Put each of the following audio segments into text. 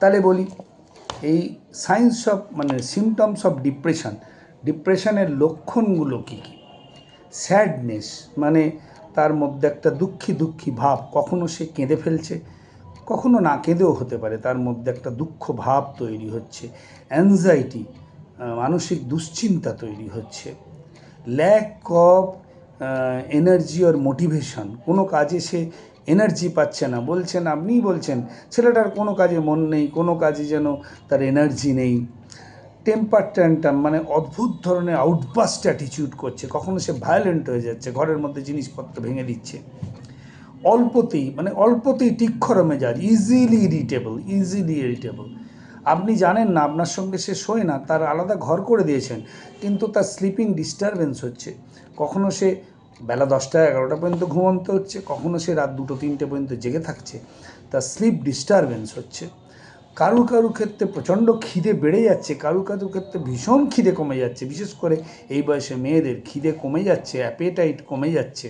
তাহলে বলি, এই সায়েন্স অফ মানে সিমটমস অফ ডিপ্রেশন ডিপ্রেশনের লক্ষণগুলো কী কী? স্যাডনেস মানে তার মধ্যে একটা দুঃখী দুঃখী ভাব, কখনো সে কেঁদে ফেলছে, কখনো না কেঁদেও হতে পারে, তার মধ্যে একটা দুঃখ ভাব তৈরি হচ্ছে অ্যাংজাইটি মানসিক দুশ্চিন্তা তৈরি হচ্ছে lack of energy or motivation কোনো কাজে সে এনার্জি পাচ্ছে না, বলছেন আপনিই বলছেন, ছেলেটার কোনো কাজে মন নেই, কোনো কাজে যেন তার এনার্জি নেই। টেম্পার ট্যান্টাম মানে অদ্ভুত ধরনের আউটবাস্ট অ্যাটিটিউড করছে, কখনো সে ভায়োলেন্ট হয়ে যাচ্ছে, ঘরের মধ্যে জিনিসপত্র ভেঙে দিচ্ছে। অল্পতেই মানে অল্পতেই তীক্ষর মেজাজ ইজিলি ইরিটেবল ইজিলি ইরিটেবল আপনি জানেন না, আপনার সঙ্গে সে শোয় না, তার আলাদা ঘর করে দিয়েছেন, কিন্তু তার স্লিপিং ডিস্টারবেন্স হচ্ছে। কখনো সে বেলা দশটা এগারোটা পর্যন্ত ঘুমন্ত হচ্ছে, কখনো সে রাত দুটো তিনটে পর্যন্ত জেগে থাকছে, তার স্লিপ ডিস্টারবেন্স হচ্ছে। কারু কারু ক্ষেত্রে প্রচণ্ড খিদে বেড়ে যাচ্ছে কারু কারুর ক্ষেত্রে ভীষণ খিদে কমে যাচ্ছে, বিশেষ করে এই বয়সে মেয়েদের খিদে কমে যাচ্ছে অ্যাপেটাইট কমে যাচ্ছে।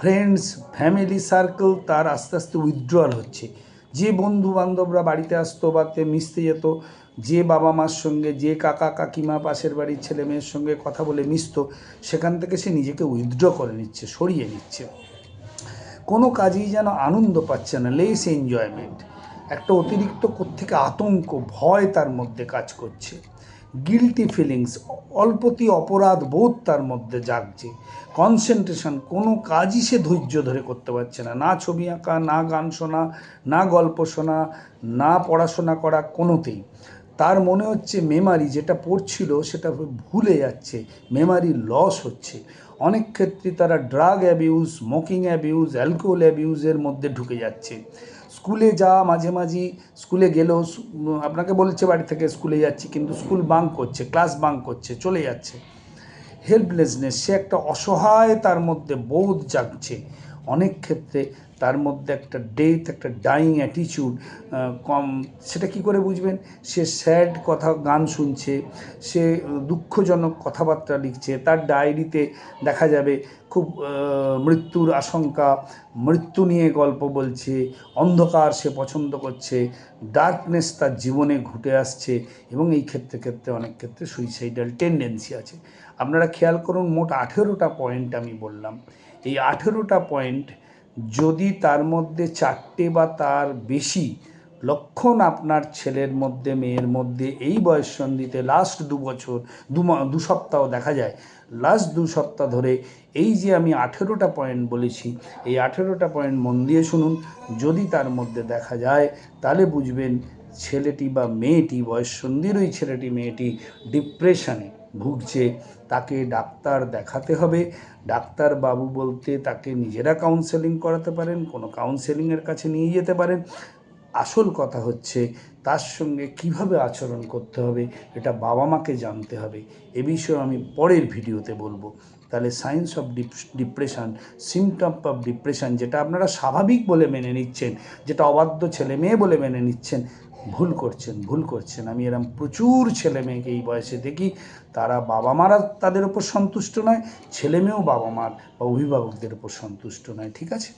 ফ্রেন্ডস ফ্যামিলি সার্কেল তার আস্তে আস্তে উইথড্রয়াল হচ্ছে। যে বন্ধু বান্ধবরা বাড়িতে আসতো বা মিশতে যেত, যে বাবা মার সঙ্গে, যে কাকা কাকিমা পাশের বাড়ির ছেলে মেয়ের সঙ্গে কথা বলে মিশতো, সেখান থেকে সে নিজেকে উইথড্র করে নিচ্ছে, সরিয়ে নিচ্ছে। কোনো কাজেই যেন আনন্দ পাচ্ছে না লেস এনজয়মেন্ট একটা অতিরিক্ত থেকে আতঙ্ক, ভয় তার মধ্যে কাজ করছে। গিলটি ফিলিংস অল্পতি অপরাধ বোধ তার মধ্যে জাগছে। কনসেন্ট্রেশন কোনো কাজই সে ধৈর্য ধরে করতে পারছে না। না ছবি আঁকা, না গান শোনা, না গল্প শোনা, না পড়াশোনা করা কোনোতেই। তার মনে হচ্ছে মেমারি যেটা পড়ছিল সেটা ভুলে যাচ্ছে মেমারি লস হচ্ছে। অনেক ক্ষেত্রে তারা drug abuse smoking abuse alcohol অ্যাবিউজের মধ্যে ঢুকে যাচ্ছে। স্কুলে যা মাঝে মাঝে স্কুলে গেলেও আপনাকে বলছে বাড়ি থেকে স্কুলে যাচ্ছি, কিন্তু স্কুল বাঙ্ক করছে ক্লাস বাঙ্ক করছে, চলে যাচ্ছে। হেল্পলেসনেস সে একটা অসহায় তার মধ্যে বোধ জাগছে। অনেক ক্ষেত্রে তার মধ্যে একটা ডেথ একটা ডাইং অ্যাটিচিউড কম। সেটা কি করে বুঝবেন? সে স্যাড কথা, গান শুনছে, সে দুঃখজনক কথাবার্তা লিখছে, তার ডায়েরিতে দেখা যাবে খুব মৃত্যুর আশঙ্কা, মৃত্যু নিয়ে গল্প বলছে, অন্ধকার সে পছন্দ করছে ডার্কনেস তার জীবনে ঘুটে আসছে এবং এই ক্ষেত্রে ক্ষেত্রে অনেক ক্ষেত্রে সুইসাইডাল টেন্ডেন্সি আছে। আপনারা খেয়াল করুন, মোট আঠেরোটা পয়েন্ট আমি বললাম। এই আঠেরোটা পয়েন্ট যদি তার মধ্যে চারটে বা তার বেশি লক্ষণ আপনার ছেলের মধ্যে, মেয়ের মধ্যে এই বয়স সন্ধিতে লাস্ট দু বছর, দু দু সপ্তাহ দেখা যায়। লাস্ট দু সপ্তাহ ধরে এই যে আমি আঠেরোটা পয়েন্ট বলেছি, এই আঠেরোটা পয়েন্ট মন দিয়ে শুনুন। যদি তার মধ্যে দেখা যায়, তাহলে বুঝবেন ছেলেটি বা মেয়েটি বয়স সন্ধির ওই ছেলেটি, মেয়েটি ডিপ্রেশনে ভুগছে, তাকে ডাক্তার দেখাতে হবে। ডাক্তার বাবু বলতে তাকে নিজেরা কাউন্সেলিং করাতে পারেন, কোনো কাউন্সেলিংয়ের কাছে নিয়ে যেতে পারেন। আসল কথা হচ্ছে তার সঙ্গে কীভাবে আচরণ করতে হবে এটা বাবা মাকে জানতে হবে। এ বিষয়ে আমি পরের ভিডিওতে বলব। তাহলে science of depression, symptom of depression যেটা আপনারা স্বাভাবিক বলে মেনে নিচ্ছেন, যেটা অবাধ্য ছেলে মেয়ে বলে মেনে নিচ্ছেন, ভুল করছেন ভুল করছেন। আমি এরম প্রচুর ছেলে মেয়েকে এই বয়সে দেখি, তারা বাবা মারা তাদের উপর সন্তুষ্ট নয়, ছেলে মেয়েও বাবা মার বা অভিভাবকদের উপর সন্তুষ্ট নয়, ঠিক আছে?